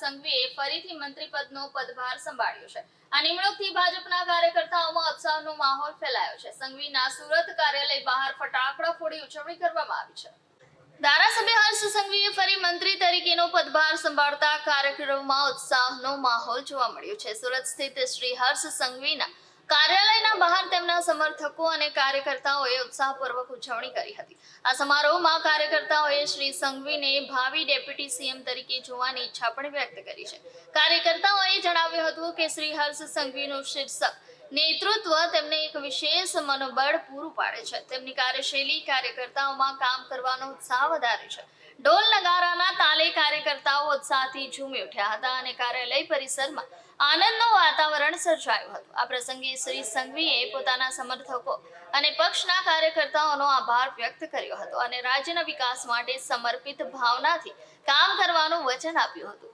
સંઘવીએ ફરીથી મંત્રી પદભાર સંભાળ્યો છે. આ નિમણૂકથી ભાજપના કાર્યકર્તાઓમાં ઉત્સાહનો માહોલ ફેલાયો છે. સંઘવીના સુરત કાર્યાલય બહાર ફટાકડા ફોડી ઉજવણી કરવામાં આવી છે. ધારાસભ્ય હર્ષ સંઘવીએ ફરી મંત્રી તરીકેનો પદભાર સંભાળતા કાર્યક્રમમાં ઉત્સાહનો માહોલ જોવા મળ્યો છે. સુરત સ્થિત શ્રી હર્ષ સંઘવીના કાર્યાલયના બહાર તેમના સમર્થકો અને કાર્યકર્તાઓએ ઉત્સાહપૂર્વક ઉજવણી કરી હતી. આ સમારોહમાં કાર્યકર્તાઓએ શ્રી સંઘવીને ભાવિ ડેપ્યુટી સીએમ તરીકે જોવાની ઈચ્છા પણ વ્યક્ત કરી છે. કાર્યકર્તાઓએ જણાવ્યું હતું કે શ્રી હર્ષ સંઘવીનું શીર્ષક, નેતૃત્વ તેમને એક વિશેષ મનોબળ પૂરું પાડે છે. તેમની કાર્યશૈલી કાર્યકર્તાઓમાં કામ કરવાનો ઉત્સાહ વધારે છે. ઢોલ નગારાના તાલે કાર્યકર્તાઓ ઉત્સાહથી ઝૂમી ઉઠ્યા હતા અને કાર્યાલય પરિસરમાં આનંદનું વાતાવરણ સર્જાયું હતું. આ પ્રસંગે શ્રી સંઘવીએ પોતાના સમર્થકો અને પક્ષના કાર્યકર્તાઓનો આભાર વ્યક્ત કર્યો હતો અને રાજ્યના વિકાસ માટે સમર્પિત ભાવનાથી કામ કરવાનું વચન આપ્યું હતું.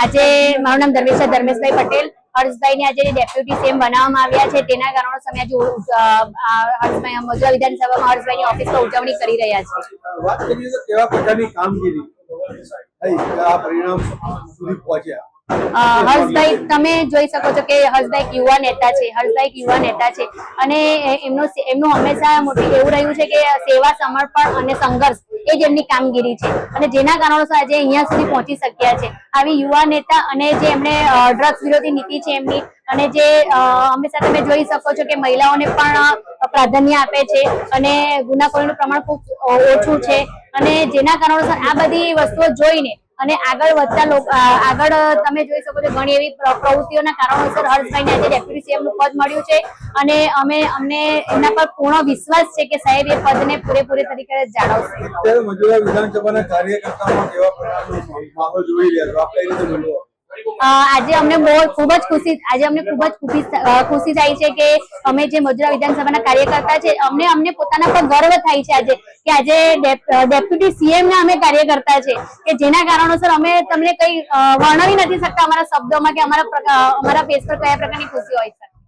આજે મારું નામ ધર્મેશ ધર્મેશભાઈ પટેલ. હર્ષભાઈને આજે ડેપ્યુટી સીએમ બનાવવામાં આવ્યા છે તેના કારણો અમે આજે હર્ષભાઈ મજૂરા વિધાનસભામાં હર્ષભાઈની ઓફિસમાં ઉજવણી કરી રહ્યા છે. વાત કરીએ તો કેવા પ્રકારની કામગીરી? આ પરિણામ સુધી પહોંચ્યા. હર્ષભાઈ તમે જોઈ શકો છો કે હર્ષભાઈ એક યુવા નેતા છે હર્ષભાઈ એક યુવા નેતા છે. અને એમનું એમનું હંમેશા મોટી એવું રહ્યું છે કે સેવા સમર્પણ અને સંઘર્ષ એ જ એમની કામગીરી છે. અને જેના કારણોસર આજે અહીંયા સુધી પહોંચી શક્યા છે. આવી યુવા નેતા અને જે એમણે ડ્રગ્સ વિરોધી નીતિ છે એમની અને જે હંમેશા તમે જોઈ શકો છો કે મહિલાઓને પણ પ્રાધાન્ય આપે છે અને ગુનાખોરીનું પ્રમાણ ખૂબ ઓછું છે. અને જેના કારણોસર આ બધી વસ્તુઓ જોઈને અને આગળ વધતા આગળ તમે જોઈ શકો છો ઘણી એવી પ્ર- પ્રવૃત્તિઓના કારણોસર હર્ષભાઈને આજે ડેપ્યુટી સીએમનું પદ મળ્યું છે. અને અમે, અમને એમના પર પૂર્ણ વિશ્વાસ છે કે સાહેબ એ પદને પૂરેપૂરી તરીકે જાળવશે. વિધાનસભાના કાર્યકર્તાઓમાં માહોલ જોઈ રહ્યા છો? આજે અમને બહુ ખૂબ જ ખુશી, આજે અમને ખૂબ જ ખુશી થાય છે કે અમે જે મજુરા વિધાનસભાના કાર્યકર્તા છે, અમને અમને પોતાના પર ગર્વ થાય છે આજે કે આજે ડેપ્યુટી સીએમ ના અમે કાર્યકર્તા છે, કે જેના કારણોસર અમે તમને કઈ વર્ણવી નથી શકતા અમારા શબ્દોમાં કે અમારા અમારા ફેસ પર કયા પ્રકારની ખુશી હોય છે.